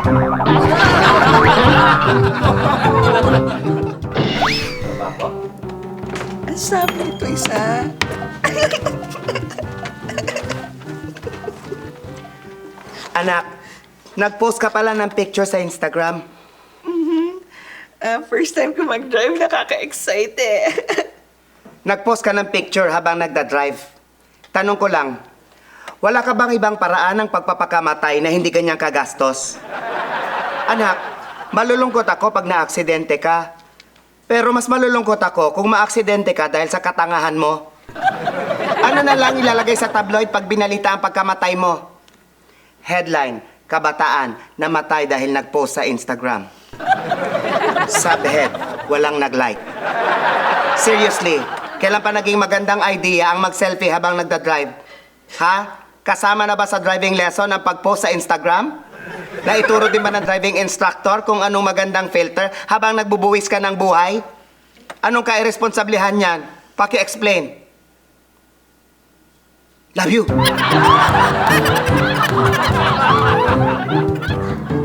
Ang sabi nito isa. Anak, nag-post ka pala ng picture sa Instagram. Ah, first time ko mag-drive, nakaka-excite eh. Nag-post ka ng picture habang nagda-drive. Tanong ko lang, wala ka bang ibang paraan ng pagpapakamatay na hindi ganyang kagastos? Anak, malulungkot ako pag naaksidente ka. Pero mas malulungkot ako kung maaksidente ka dahil sa katangahan mo. Ano na lang ilalagay sa tabloid pag binalita ang pagkamatay mo? Headline, kabataan, namatay dahil nag-post sa Instagram. Subhead, walang nag-like. Seriously, kailan pa naging magandang idea ang mag-selfie habang nagda-drive? Ha? Kasama na ba sa driving lesson ang pag-post sa Instagram? Naituro din ba ng driving instructor kung anong magandang filter habang nagbubuwis ka ng buhay? Anong kairresponsablihan niyan? Paki-explain. Love you.